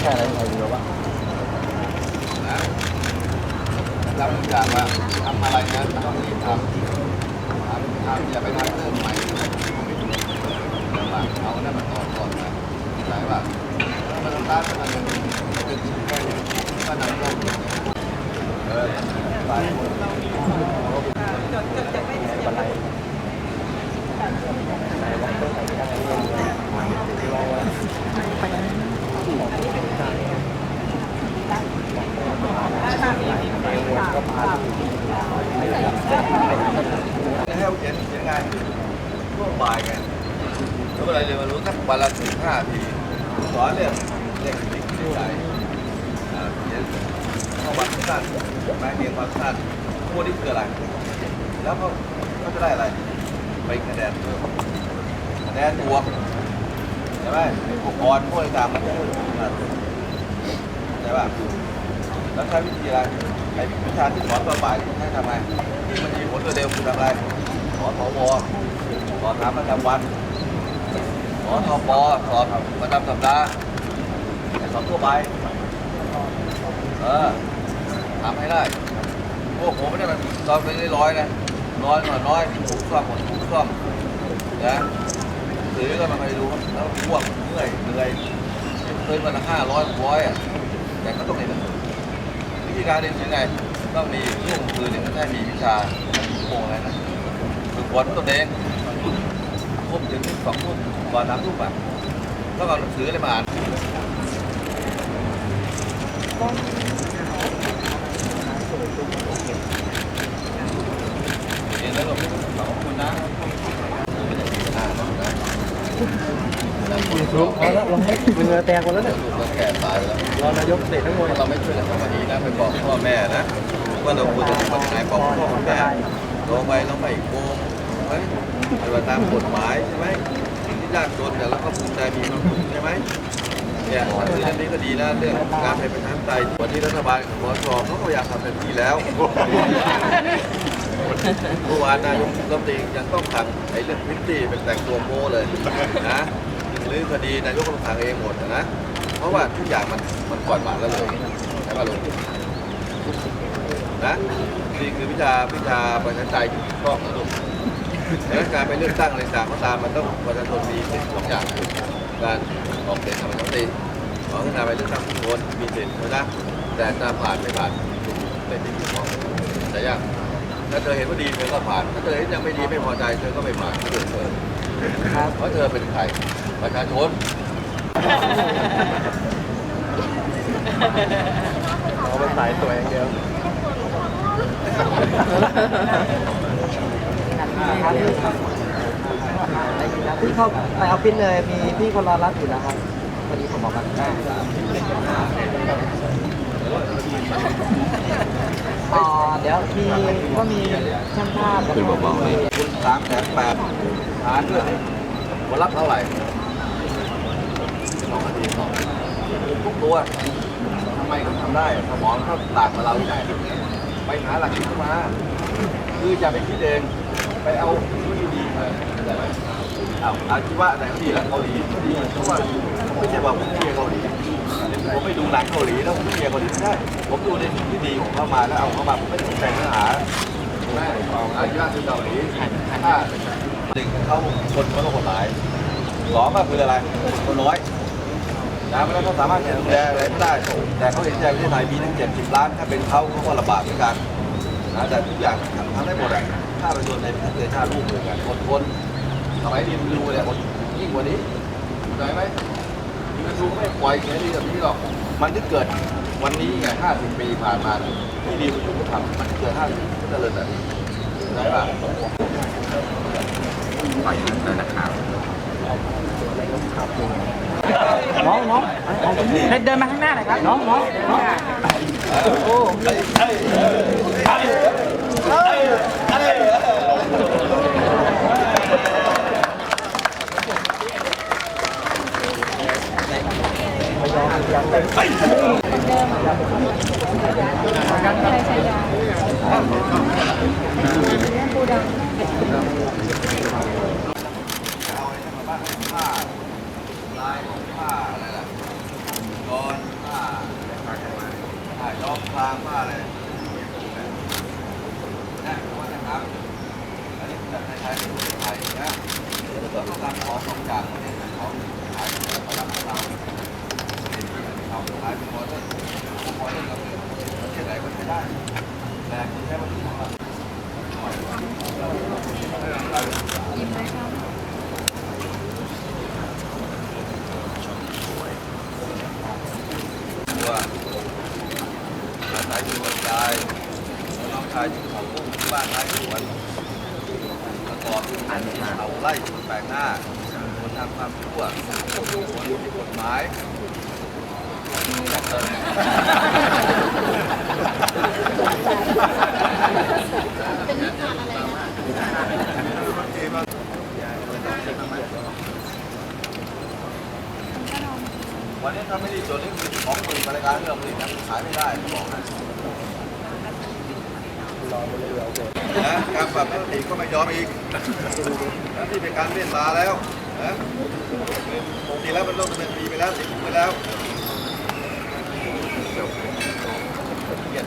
แค่อะไรใครรู้ว่านะจำทุกอย่างว่าทำอะไรนะต้องรีบทำทำทำอย่าไปทำเรื่องใหม่แต่ว่าเอานั่นมาต่อก่อนนะเข้าใจป่ะถ้ามันต้านมันจะจะถึงแค่นี้ก็นำลงเออไปหมด ให้เขียนเขียนไงช่วงบ่ายไงแล้วเวลาเรียนมารู้สักวันละถึงห้าทีสอนเรื่องเรื่องสิ่งที่ใส่เขียนเข้าวันสั้นแม่เรียนควันสั้นพวกนี้คืออะไร แล้วก็ก็จะได้อะไร ไปคะแนนเพิ่มคะแนนบวกใช่ไหมอุปกรณ์พวกต่างๆมันจะใช่ป่ะแล้วใช้วิธีอะไร อ้วิชาที่สอนตอนบ่ายให้ทำไงที่มันมีผลเร็วคือทำอะไรสอนสวสอนถามประจำวันสอนทปสอนประจำสัปดาห์สอนทั่วไปเออทำให้ได้พวกผมไม่ได้มันตอนไปได้ร้อยนะร้อยหน่อยน้อยถูกซ่อมหมดถูกซ่อมนะซื้อก็ไมาไปดูแล้วพวงเหนื่อยเหนื่อยเคยมาละห้าร้อยร้อยอะแต่ก็ต้องเรียน วิธีการเรียนยังไงต้องมีช่วงคือเนี่ยไม่ใช่มีวิชาโมงอะไรนะฝึกฝนตัวเองควบถึงสองทุ่มก่อนสามทุ่มอะต้วก็หนังสืออะไรมาอ่านเรียนแล้วก็ขอบคุณนะ รู้เอา แล้วลงไม่เป็นเงือแตกหมดแล้วเนี่ยลูกก็แก่ตายแล้วรอนายกเตะทั้งมวยถ้าเราไม่ช่วยกันทำวันนี้นะไปบอกพ่อแม่นะว่าเราควรจะทำยังไงบอกพ่อแม่โตไปเราไม่โกงไหมปฏิบัติตามกฎหมายใช่ไหมสิ่งที่ยากจนแต่เราก็ภูมิใจมีความสุขใช่ไหมเนี่ยเรื่องนี้ก็ดีนะเรื่องการเป็นประชาธิปไตยวันนี้รัฐบาลของรชเขาก็อยากทำเต็มที่แล้วเมื่อวานนายกรัฐมนตรียังต้องสั่งไอ้เรื่องพิตตี้เป็นแต่งตัวโม้เลยนะ หรือคดีนายกก็ต้องสั่งเองหมดนะ เพราะว่าทุกอย่างมันมันก่อนหวานแล้วเลยใช่ป่ะลุงนะนี่คือวิชาวิชาประชาธิปไตยที่ถูกต้องนะลุงดังนั้นการไปเลือกตั้งอะไรต่างก็ตามมันต้องประชาชนมีสิทธิ์สองอย่างคือการออกเสียงทางประชามติขอขึ้นมาไปเลือกตั้งทุกคนมีสิทธิ์นะแต่จะผ่านไม่ผ่านเป็นที่ถูกต้องแต่ยากถ้าเธอเห็นว่าดีเธอก็ผ่าน ถ้าเธอเห็นยังไม่ดีไม่พอใจเธอก็ไม่ผ่านเรื่องเธอเพราะเธอเป็นใคร ประชาชนเอาไปสายตัวอย่างเดียวพี่เข้าในออฟฟิศเลย มีพี่คนรอรับอยู่นะครับพอดีผมบอกกันได้อ๋อเดี๋ยวมีก็มีช่างภาพคุณบอกว่าคุณสามแสนแปดหารด้วยวันรับเท่าไหร่ สองนาทีสองทุกตัวทำไมเขาทำได้สมองเขาต่างกับเราที่ไหนไปหาหลักคิดมา คืออย่าไปคิดเองไปเอาที่ดีมาเข้าใจไหมเอาอาชีวะไหนที่ละเกาหลีดีเพราะว่าไม่ใช่ว่าผมเชียร์เกาหลีผมไม่ดูหนังเกาหลีแล้วผมไม่เชียร์เกาหลีไม่ได้ผมดูในสิ่งที่ดีของเขามาแล้วเอาเข้ามาผมไม่สนใจเนื้อหาแม่เอาอายุราคือเกาหลีถ้าหนึ่งเขาคนเขาต้องกฎหมายสองก็คืออะไรคนน้อย นะเพราะฉะนั้นเขาสามารถจะดูแลอะไรไม่ได้ แต่เขาเห็นใจประเทศไทยมีทั้งเจ็ดสิบล้าน ถ้าเป็นเขาเขาก็ลำบากเหมือนกันนะแต่ทุกอย่างทำได้หมดอะถ้าประชาชนในประเทศชาติร่วมมือกันอดทนสมัยนี้ดูเลยอดยิ่งกว่านี้เข้ไหมมันดูไม่ปล่อยเสียดีแบบนี้หรอก มันที่เกิดวันนี้ไง50ปีผ่านมาที่ดีมันถูกทำมันเกิด50ก็เจริญแบบนี้เข้าใจป่ะครับ น้องน้องเดินมาข้างหน้าหน่อยครับ น้องน้องน้องโอ้ นะเราต้องการขอสองอย่างเนี่ยของขายของเราเราของขายเป็นมอเตอร์มอเตอร์ก็คือประเทศไหนก็ใช้ได้แต่คุณใช้วัตถุดิบของเราตัวอาศัยอยู่กับยายแล้วน้องชายอยู่ของบ้านท้ายสวน ประกอบด้วยการเผาไล่คนแปลกหน้าคนทำความชั่วคนผิดกฎหมายวันนี้ถ้าไม่ได้จดนี่ของมือมารายการเรื่องผลิตนะขายไม่ได้บอกนะ รอไปเรื่อยๆโอเค นะการปรับปติก็ไม่ยอมอีกนะนี่เป็นการเล่นมาแล้วนะปกติแล้วมันลงเป็นปีไปแล้วติดคุกไปแล้วเกียด